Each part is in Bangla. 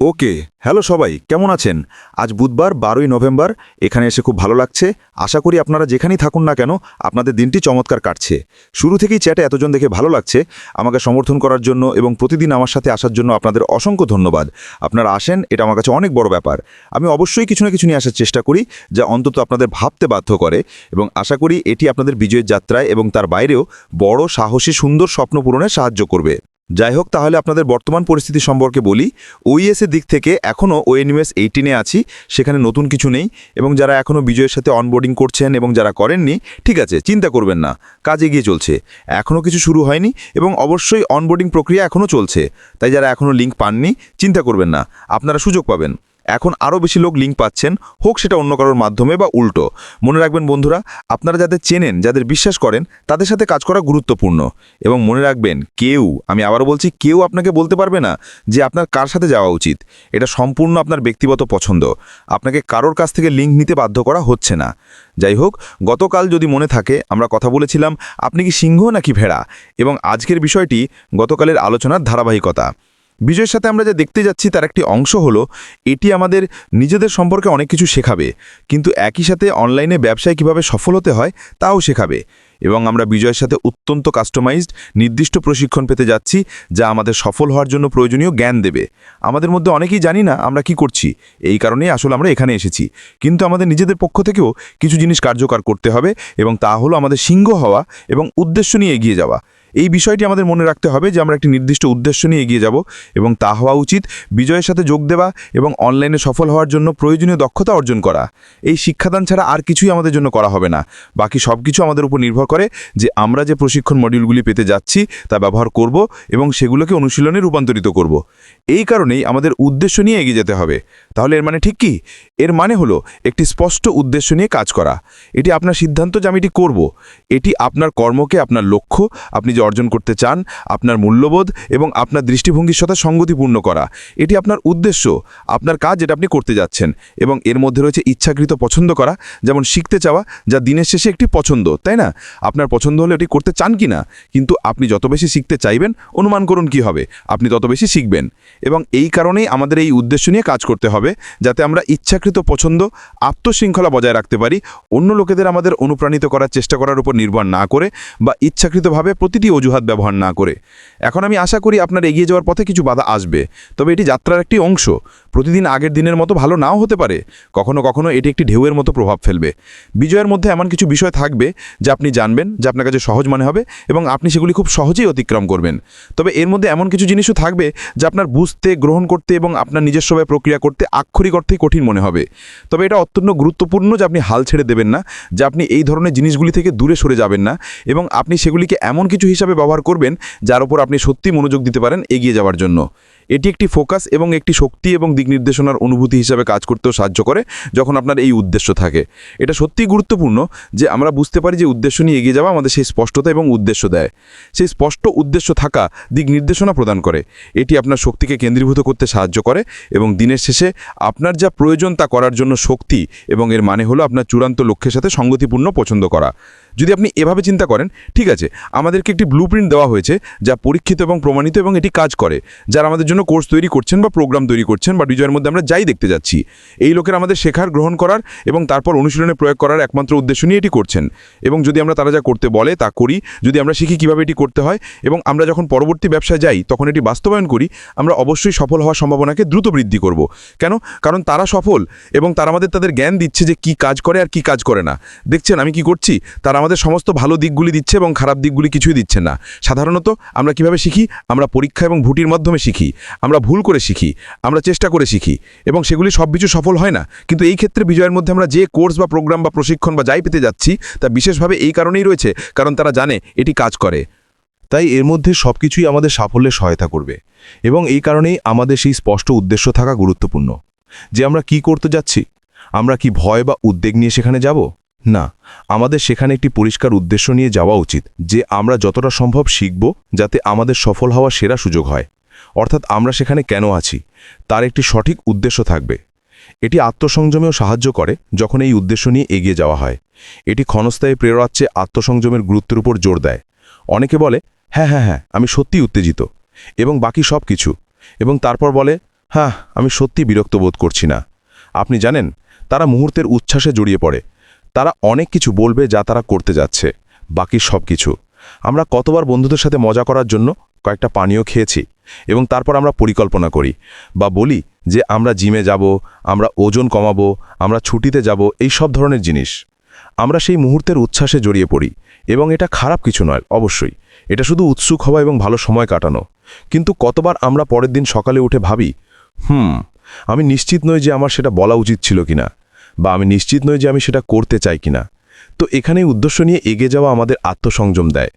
ওকে, হ্যালো সবাই, কেমন আছেন? আজ বুধবার, বারোই নভেম্বর, এখানে এসে খুব ভালো লাগছে। আশা করি আপনারা যেখানেই থাকুন না কেন, আপনাদের দিনটি চমৎকার কাটছে। শুরু থেকেই চ্যাটে এতজন দেখে ভালো লাগছে। আমাকে সমর্থন করার জন্য এবং প্রতিদিন আমার সাথে আসার জন্য আপনাদের অসংখ্য ধন্যবাদ। আপনারা আসেন, এটা আমার কাছে অনেক বড় ব্যাপার। আমি অবশ্যই কিছু না কিছু নিয়ে আসার চেষ্টা করি, যা অন্তত আপনাদের ভাবতে বাধ্য করে এবং আশা করি এটি আপনাদের বিজয়ের যাত্রায় এবং তার বাইরেও বড় সাহসী, সুন্দর স্বপ্ন পূরণে সাহায্য করবে। যাই হোক, তাহলে আপনাদের বর্তমান পরিস্থিতি সম্পর্কে বলি। ওইএস এর দিক থেকে এখনও ওএনইউএস এইটিনে আছি, সেখানে নতুন কিছু নেই এবং যারা এখনও বিজয়ের সাথে অনবোর্ডিং করছেন এবং যারা করেননি, ঠিক আছে, চিন্তা করবেন না, কাজ এগিয়ে চলছে। এখনও কিছু শুরু হয়নি এবং অবশ্যই অনবোর্ডিং প্রক্রিয়া এখনও চলছে। তাই যারা এখনও লিঙ্ক পাননি, চিন্তা করবেন না, আপনারা সুযোগ পাবেন। এখন আরও বেশি লোক লিঙ্ক পাচ্ছেন, হোক সেটা অন্য কারোর মাধ্যমে বা উল্টো। মনে রাখবেন বন্ধুরা, আপনারা যাদের চেনেন, যাদের বিশ্বাস করেন, তাদের সাথে কাজ করা গুরুত্বপূর্ণ। এবং মনে রাখবেন, কেউ, আমি আবারও বলছি, কেউ আপনাকে বলতে পারবে না যে আপনার কার সাথে যাওয়া উচিত। এটা সম্পূর্ণ আপনার ব্যক্তিগত পছন্দ। আপনাকে কারোর কাছ থেকে লিঙ্ক নিতে বাধ্য করা হচ্ছে না। যাই হোক, গতকাল যদি মনে থাকে, আমরা কথা বলেছিলাম, আপনি কি সিংহ নাকি ভেড়া? এবং আজকের বিষয়টি গতকালের আলোচনার ধারাবাহিকতা। বিজয়ের সাথে আমরা যা দেখতে যাচ্ছি তার একটি অংশ হলো, এটি আমাদের নিজেদের সম্পর্কে অনেক কিছু শেখাবে। কিন্তু একই সাথে অনলাইনে ব্যবসায় কীভাবে সফল হতে হয়, তাও শেখাবে। এবং আমরা বিজয়ের সাথে অত্যন্ত কাস্টমাইজড নির্দিষ্ট প্রশিক্ষণ পেতে যাচ্ছি, যা আমাদের সফল হওয়ার জন্য প্রয়োজনীয় জ্ঞান দেবে। আমাদের মধ্যে অনেকেই জানি না আমরা কি করছি। এই কারণেই আসলে আমরা এখানে এসেছি। কিন্তু আমাদের নিজেদের পক্ষ থেকেও কিছু জিনিস কার্যকর করতে হবে এবং তা হলো আমাদের সিংহ হওয়া এবং উদ্দেশ্য নিয়ে এগিয়ে যাওয়া। এই বিষয়টি আমাদের মনে রাখতে হবে যে আমরা একটি নির্দিষ্ট উদ্দেশ্য নিয়ে এগিয়ে যাব এবং তা হওয়া উচিত বিজয়ের সাথে যোগ দেওয়া এবং অনলাইনে সফল হওয়ার জন্য প্রয়োজনীয় দক্ষতা অর্জন করা। এই শিক্ষাদান ছাড়া আর কিছুই আমাদের জন্য করা হবে না। বাকি সব কিছু আমাদের উপর নির্ভর করে যে আমরা যে প্রশিক্ষণ মডিউলগুলি পেতে যাচ্ছি তা ব্যবহার করব এবং সেগুলোকে অনুশীলনে রূপান্তরিত করব। এই কারণেই আমাদের উদ্দেশ্য নিয়ে এগিয়ে যেতে হবে। তাহলে এর মানে ঠিক কি? এর মানে হলো একটি স্পষ্ট উদ্দেশ্য নিয়ে কাজ করা। এটি আপনার সিদ্ধান্ত যে আমি এটি করব। এটি আপনার কর্মকে, আপনার লক্ষ্য, আপনি অর্জন করতে চান, আপনার মূল্যবোধ এবং আপনার দৃষ্টিভঙ্গির সাথে সঙ্গতিপূর্ণ করা। এটি আপনার উদ্দেশ্য, আপনার কাজ যেটা আপনি করতে যাচ্ছেন এবং এর মধ্যে রয়েছে ইচ্ছাকৃত পছন্দ করা, যেমন শিখতে চাওয়া, যা দিনের শেষে একটি পছন্দ, তাই না? আপনার পছন্দ হলে এটি করতে চান কি না কিন্তু আপনি যত বেশি শিখতে চাইবেন, অনুমান করুন কি হবে? আপনি তত বেশি শিখবেন। এবং এই কারণেই আমাদের এই উদ্দেশ্য নিয়ে কাজ করতে হবে, যাতে আমরা ইচ্ছাকৃত পছন্দ, আত্মশৃঙ্খলা বজায় রাখতে পারি। অন্য লোকেদের আমাদের অনুপ্রাণিত করার চেষ্টা করার উপর নির্ভর না করে বা ইচ্ছাকৃতভাবে প্রতিটি অজুহাত ব্যবহার না করে। এখন আমি আশা করি আপনার এগিয়ে যাওয়ার পথে কিছু বাধা আসবে। তবে এটি যাত্রার একটি অংশ। প্রতিদিন আগের দিনের মতো ভালো নাও হতে পারে। কখনো কখনো এটি একটি ঢেউয়ের মতো প্রভাব ফেলবে। বিজয়ের মধ্যে এমন কিছু বিষয় থাকবে যা আপনি জানবেন, যা আপনার কাছে সহজ মনে হবে এবং আপনি সেগুলি খুব সহজেই অতিক্রম করবেন। তবে এর মধ্যে এমন কিছু জিনিসও থাকবে যা আপনার বুঝতে, গ্রহণ করতে এবং আপনার নিজস্বভাবে প্রক্রিয়া করতে আক্ষরিক অর্থেই কঠিন মনে হবে। তবে এটা অত্যন্ত গুরুত্বপূর্ণ যে আপনি হাল ছেড়ে দেবেন না, যে আপনি এই ধরনের জিনিসগুলি থেকে দূরে সরে যাবেন না এবং আপনি সেগুলিকে এমন কিছু হিসাবে ব্যবহার করবেন যার উপর আপনি সত্যি মনোযোগ দিতে পারেন এগিয়ে যাওয়ার জন্য। এটি একটি ফোকাস এবং একটি শক্তি এবং দিক নির্দেশনার অনুভূতি হিসাবে কাজ করতেও সাহায্য করে যখন আপনার এই উদ্দেশ্য থাকে। এটা সত্যিই গুরুত্বপূর্ণ যে আমরা বুঝতে পারি যে উদ্দেশ্য নিয়ে এগিয়ে যাওয়া আমাদের সেই স্পষ্টতা এবং উদ্দেশ্য দেয়। সেই স্পষ্ট উদ্দেশ্য থাকা দিক নির্দেশনা প্রদান করে। এটি আপনার শক্তিকে কেন্দ্রীভূত করতে সাহায্য করে এবং দিনের শেষে আপনার যা প্রয়োজন তা করার জন্য শক্তি এবং এর মানে হলো আপনার চূড়ান্ত লক্ষ্যের সাথে সঙ্গতিপূর্ণ পছন্দ করা। যদি আপনি এভাবে চিন্তা করেন, ঠিক আছে, আমাদেরকে একটি ব্লু দেওয়া হয়েছে যা পরীক্ষিত এবং প্রমাণিত এবং এটি কাজ করে, যারা আমাদের জন্য কোর্স তৈরি করছেন বা প্রোগ্রাম তৈরি করছেন বা বিজয়ের মধ্যে আমরা যাই দেখতে যাচ্ছি। এই লোকের আমাদের শেখার, গ্রহণ করার এবং তারপর অনুশীলনে প্রয়োগ করার একমাত্র উদ্দেশ্য নিয়ে এটি করছেন। এবং যদি আমরা তারা যা করতে বলে তা করি, যদি আমরা শিখি কীভাবে এটি করতে হয় এবং আমরা যখন পরবর্তী ব্যবসায় যাই, তখন এটি বাস্তবায়ন করি, আমরা অবশ্যই সফল হওয়ার সম্ভাবনাকে দ্রুত বৃদ্ধি করব। কেন? কারণ তারা সফল এবং তারা আমাদের তাদের জ্ঞান দিচ্ছে যে কি কাজ করে আর কি কাজ করে না। দেখছেন আমি কি করছি? তারা আমাদের সমস্ত ভালো দিকগুলি দিচ্ছে এবং খারাপ দিকগুলি কিছুই দিচ্ছে না। সাধারণত আমরা কীভাবে শিখি? আমরা পরীক্ষা এবং ভুটির মাধ্যমে শিখি। আমরা ভুল করে শিখি, আমরা চেষ্টা করে শিখি, এবং সেগুলি সব কিছু সফল হয় না। কিন্তু এই ক্ষেত্রে বিজয়ের মধ্যে আমরা যে কোর্স বা প্রোগ্রাম বা প্রশিক্ষণ বা যাই পেতে যাচ্ছি, তা বিশেষভাবে এই কারণেই রয়েছে, কারণ তারা জানে এটি কাজ করে। তাই এর মধ্যে সব কিছুই আমাদের সাফল্যে সহায়তা করবে, এবং এই কারণেই আমাদের সেই স্পষ্ট উদ্দেশ্য থাকা গুরুত্বপূর্ণ। যে আমরা কি করতে যাচ্ছি? আমরা কি ভয় বা উদ্বেগ নিয়ে সেখানে যাব? না, আমাদের সেখানে একটি পরিষ্কার উদ্দেশ্য নিয়ে যাওয়া উচিত, যে আমরা যতটা সম্ভব শিখব, যাতে আমাদের সফল হওয়ার সেরা সুযোগ হয়। অর্থাৎ আমরা সেখানে কেন আছি, তার একটি সঠিক উদ্দেশ্য থাকবে। এটি আত্মসংযমেও সাহায্য করে যখন এই উদ্দেশ্য নিয়ে এগিয়ে যাওয়া হয়। এটি ক্ষণস্থায়ী প্রেরণাচ্ছে আত্মসংযমের গুরুত্বের উপর জোর দেয়। অনেকে বলে হ্যাঁ হ্যাঁ হ্যাঁ আমি সত্যিই উত্তেজিত। এবং বাকি সব কিছু। এবং তারপর বলে হ্যাঁ আমি সত্যি বিরক্ত বোধ করছি না। আপনি জানেন, তারা মুহূর্তের উচ্ছ্বাসে জড়িয়ে পড়ে। তারা অনেক কিছু বলবে যা তারা করতে যাচ্ছে, বাকি সব কিছু। আমরা কতবার বন্ধুদের সাথে মজা করার জন্য কয়েকটা পানীয় খেয়েছি এবং তারপর আমরা পরিকল্পনা করি বা বলি যে আমরা জিমে যাব, আমরা ওজন কমাবো, আমরা ছুটিতে যাব, এই সব ধরনের জিনিস। আমরা সেই মুহূর্তের উচ্ছ্বাসে জড়িয়ে পড়ি এবং এটা খারাপ কিছু নয়, অবশ্যই। এটা শুধু উৎসুক হওয়া এবং ভালো সময় কাটানো। কিন্তু কতবার আমরা পরের দিন সকালে উঠে ভাবি, হুম, আমি নিশ্চিত নই যে আমার সেটা বলা উচিত ছিল কিনা বা আমি নিশ্চিত নই যে আমি সেটা করতে চাই কিনা। তো এখানেই উদ্দেশ্য নিয়ে এগিয়ে যাওয়া আমাদের আত্মসংযম দেয়।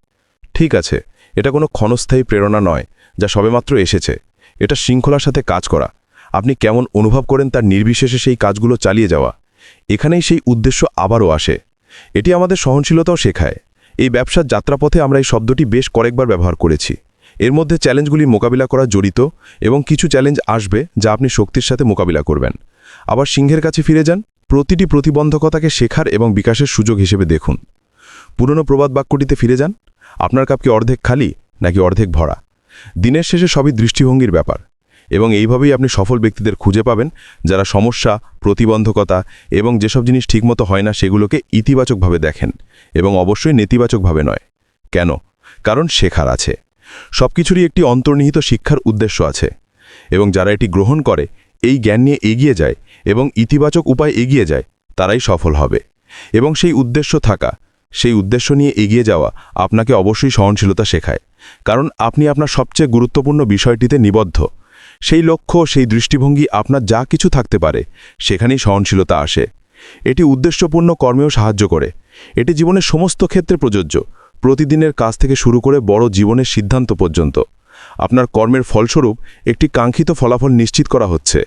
ঠিক আছে এটা কোনো ক্ষণস্থায়ী প্রেরণা নয়, যা সবেমাত্র এসেছে। এটা শৃঙ্খলার সাথে কাজ করা। আপনি কেমন অনুভব করেন তার নির্বিশেষে সেই কাজগুলো চালিয়ে যাওয়া? এখানেই সেই উদ্দেশ্য আবারও আসে। এটি আমাদের সহনশীলতাও শেখায়। এই ব্যবসার যাত্রাপথে আমরা এই শব্দটি বেশ কয়েকবার ব্যবহার করেছি। এর মধ্যে চ্যালেঞ্জগুলি মোকাবিলা করা জড়িত এবং কিছু চ্যালেঞ্জ আসবে যা আপনি শক্তির সাথে মোকাবিলা করবেন। আবার সিংহের কাছে ফিরে যান। প্রতিটি প্রতিবন্ধকতাকে শেখার এবং বিকাশের সুযোগ হিসেবে দেখুন। পুরনো প্রবাদ বাক্যটিতে ফিরে যান? আপনার কাপ কি অর্ধেক খালি নাকি অর্ধেক ভরা? দিনের শেষে সবই দৃষ্টিভঙ্গির ব্যাপার, এবং এইভাবেই আপনি সফল ব্যক্তিদের খুঁজে পাবেন, যারা সমস্যা, প্রতিবন্ধকতা এবং যেসব জিনিস ঠিকমতো হয় না সেগুলোকে ইতিবাচকভাবে দেখেন, এবং অবশ্যই নেতিবাচকভাবে নয়। কেন? কারণ শেখার আছে। সবকিছুরই একটি অন্তর্নিহিত শিক্ষার উদ্দেশ্য আছে, এবং যারা এটি গ্রহণ করে, এই জ্ঞান নিয়ে এগিয়ে যায় এবং ইতিবাচক উপায় এগিয়ে যায়, তারাই সফল হবে, এবং সেই উদ্দেশ্য থাকা সেই উদ্দেশ্য নিয়ে এগিয়ে যাওয়া আপনাকে অবশ্যই সহনশীলতা শেখায়। কারণ আপনি আপনার সবচেয়ে গুরুত্বপূর্ণ বিষয়টিতে নিবদ্ধ। সেই লক্ষ্য, সেই দৃষ্টিভঙ্গি আপনার যা কিছু থাকতে পারে, সেখানেই সহনশীলতা আসে। এটি উদ্দেশ্যপূর্ণ, কর্মেও সাহায্য করে। এটি জীবনের সমস্ত ক্ষেত্রে প্রযোজ্য। প্রতিদিনের কাজ থেকে শুরু করে বড় জীবনের সিদ্ধান্ত পর্যন্ত। আপনার কর্মের ফলস্বরূপ একটি কাঙ্ক্ষিত ফলাফল নিশ্চিত করা হচ্ছে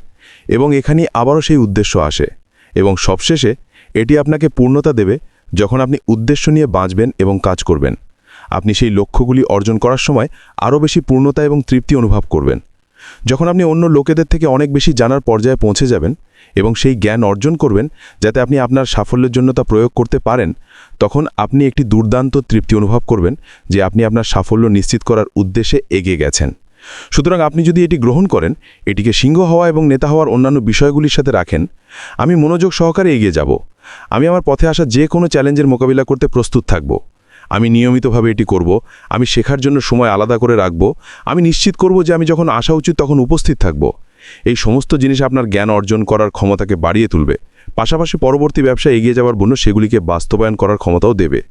এবং এখানে আবারও সেই উদ্দেশ্য আসে। এবং সবশেষে এটি আপনাকে পূর্ণতা দেবে যখন আপনি উদ্দেশ্য নিয়ে বাঁচবেন এবং কাজ করবেন। আপনি সেই লক্ষ্যগুলি অর্জন করার সময় আরও বেশি পূর্ণতা এবং তৃপ্তি অনুভব করবেন। যখন আপনি অন্য লোকেদের থেকে অনেক বেশি জানার পর্যায়ে পৌঁছে যাবেন এবং সেই জ্ঞান অর্জন করবেন, যাতে আপনি আপনার সাফল্যের জন্য তা প্রয়োগ করতে পারেন, তখন আপনি একটি দুর্দান্ত তৃপ্তি অনুভব করবেন যে আপনি আপনার সাফল্য নিশ্চিত করার উদ্দেশ্যে এগিয়ে গেছেন। সুতরাং আপনি যদি এটি গ্রহণ করেন, এটিকে সিংহ হওয়া এবং নেতা হওয়ার অন্যান্য বিষয়গুলির সাথে রাখেন, আমি মনোযোগ সহকারে এগিয়ে যাব। আমি আমার পথে আসা যে কোনো চ্যালেঞ্জের মোকাবিলা করতে প্রস্তুত থাকব। আমি নিয়মিতভাবে এটি করব, আমি শেখার জন্য সময় আলাদা করে রাখব, আমি নিশ্চিত করব যে আমি যখন আসা উচিত তখন উপস্থিত থাকব। এই সমস্ত জিনিস আপনার জ্ঞান অর্জন করার ক্ষমতাকে বাড়িয়ে তুলবে। পাশাপাশি পরবর্তী ব্যবসা এগিয়ে যাওয়ার জন্য সেগুলিকে বাস্তবায়ন করার ক্ষমতাও দেবে।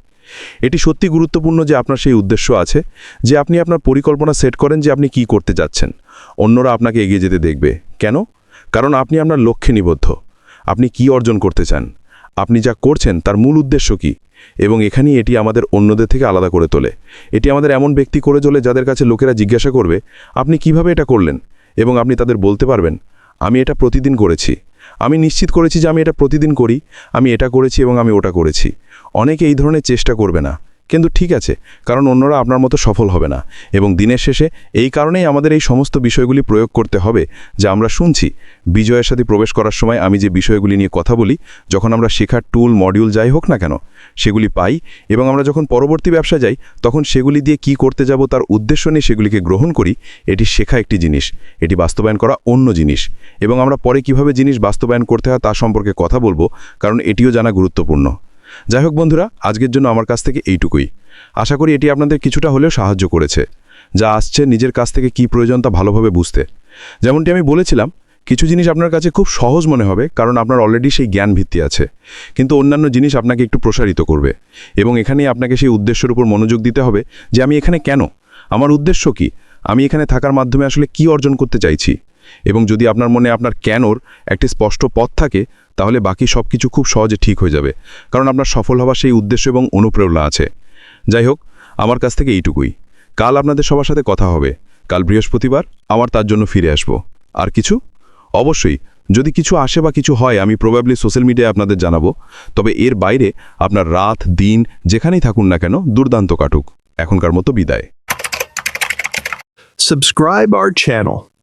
এটি সত্যি গুরুত্বপূর্ণ যে আপনার সেই উদ্দেশ্য আছে, যে আপনি আপনার পরিকল্পনা সেট করেন যে আপনি কি করতে যাচ্ছেন। অন্যরা আপনাকে এগিয়ে যেতে দেখবে। কেন? কারণ আপনি আপনার লক্ষ্যে নিবদ্ধ। আপনি কি অর্জন করতে চান? আপনি যা করছেন তার মূল উদ্দেশ্য কি? এবং এখানেই এটি আমাদের অন্যদের থেকে আলাদা করে তোলে। এটি আমাদের এমন ব্যক্তি করে চলে যাদের কাছে লোকেরা জিজ্ঞাসা করবে, আপনি কীভাবে এটা করলেন? এবং আপনি তাদের বলতে পারবেন, আমি এটা প্রতিদিন করেছি। আমি নিশ্চিত করেছি যে আমি এটা প্রতিদিন করি, আমি এটা করেছি এবং আমি ওটা করেছি। অনেকে এই ধরনের চেষ্টা করবে না। কিন্তু ঠিক আছে, কারণ অন্যরা আপনার মতো সফল হবে না। এবং দিনের শেষে এই কারণেই আমাদের এই সমস্ত বিষয়গুলি প্রয়োগ করতে হবে, যা আমরা শুনছি। বিজয়ের সাথে প্রবেশ করার সময় আমি যে বিষয়গুলি নিয়ে কথা বলি, যখন আমরা শেখার টুল মডিউল যাই হোক না কেন, সেগুলি পাই এবং আমরা যখন পরবর্তী ব্যবসা যাই, তখন সেগুলি দিয়ে কি করতে যাব তার উদ্দেশ্য নিয়ে সেগুলিকে গ্রহণ করি, এটি শেখা একটি জিনিস, এটি বাস্তবায়ন করা অন্য জিনিস। এবং আমরা পরে কীভাবে জিনিস বাস্তবায়ন করতে হয় তা সম্পর্কে কথা বলব, কারণ এটিও জানা গুরুত্বপূর্ণ। যাই হোক বন্ধুরা, আজকের জন্য আমার কাছ থেকে এইটুকুই। আশা করি এটি আপনাদের কিছুটা হলেও সাহায্য করেছে, যা আসছে নিজের কাছ থেকে কি প্রয়োজন তা ভালোভাবে বুঝতে। যেমনটি আমি বলেছিলাম, কিছু জিনিস আপনার কাছে খুব সহজ মনে হবে, কারণ আপনার অলরেডি সেই জ্ঞান ভিত্তি আছে। কিন্তু অন্যান্য জিনিস আপনাকে একটু প্রসারিত করবে, এবং এখানেই আপনাকে সেই উদ্দেশ্যের উপর মনোযোগ দিতে হবে যে আমি এখানে কেন? আমার উদ্দেশ্য কি? আমি এখানে থাকার মাধ্যমে আসলে কি অর্জন করতে চাইছি? এবং যদি আপনার মনে আপনার কেনর একটি স্পষ্ট পথ থাকে, তাহলে বাকি সব কিছু খুব সহজে ঠিক হয়ে যাবে। কারণ আপনার সফল হওয়ার সেই উদ্দেশ্য এবং অনুপ্রেরণা আছে। যাই হোক, আমার কাছ থেকে এইটুকুই। কাল আপনাদের সবার সাথে কথা হবে। কাল বৃহস্পতিবার আমার তার জন্য ফিরে আসব। আর কিছু? অবশ্যই। যদি কিছু আসে বা কিছু হয়, আমি প্রবাবলি সোশ্যাল মিডিয়ায় আপনাদের জানাব। তবে এর বাইরে আপনার রাত, দিন, যেখানেই থাকুন না কেন, দুর্দান্ত কাটুক। এখনকার মতো বিদায়। Subscribe our channel.